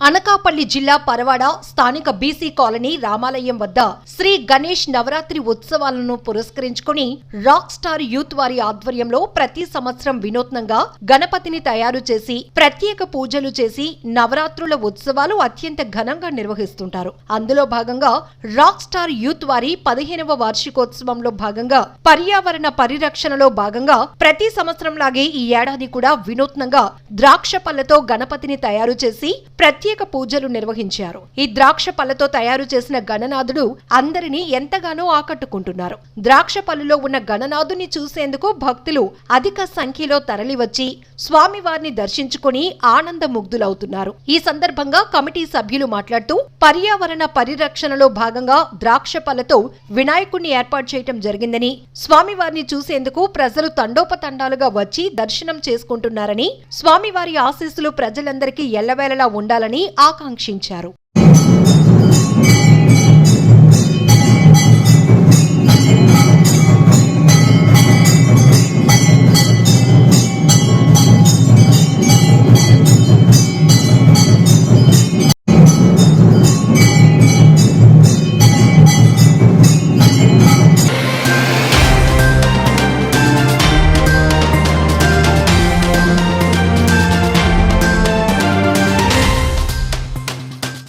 అనకాపల్లి జిల్లా పరవాడ స్థానిక BC colony రామాలయం వద్ద శ్రీ గణేష్ నవరాత్రి ఉత్సవాలను పురస్కరించుకుని రాక్ స్టార్ యూత్ వారి ఆధ్వర్యంలో ప్రతి సంవత్సరం వినూత్నంగా గణపతిని తయారు చేసి ప్రత్యేక పూజలు చేసి నవరాత్రుల ఉత్సవాలు అత్యంత ఘనంగా నిర్వహిస్తుంటారు. అందులో భాగంగా రాక్ స్టార్ యూత్ వారి పదిహేనవ వార్షికోత్సవంలో భాగంగా పర్యావరణ పరిరక్షణలో భాగంగా ప్రతి సంవత్సరం లాగే ఈ ఏడాది కూడా వినూత్నంగా ద్రాక్ష పళ్ళతో గణపతిని తయారు చేసి ప్రత్యేక పూజలు నిర్వహించారు. ఈ ద్రాక్ష పళ్ళతో తయారు చేసిన గణనాథుడు అందరినీ ఎంతగానో ఆకట్టుకుంటున్నారు. ద్రాక్ష పళ్ళులో ఉన్న గణనాథుని చూసేందుకు భక్తులు అధిక సంఖ్యలో తరలివచ్చి స్వామివారిని దర్శించుకుని ఆనందముగ్ధులవుతున్నారు. ఈ సందర్భంగా కమిటీ సభ్యులు మాట్లాడుతూ పర్యావరణ పరిరక్షణలో భాగంగా ద్రాక్ష పళ్ళతో వినాయకుడిని ఏర్పాటు చేయటం జరిగిందని స్వామివారిని చూసేందుకు ప్రజలు తండోపతండాలుగా వచ్చి దర్శనం చేసుకుంటున్నారని స్వామివారి ఆశీస్సులు ప్రజలందరికీ ఎల్లవేళలా ఉండాలని ఆకాంక్షించారు.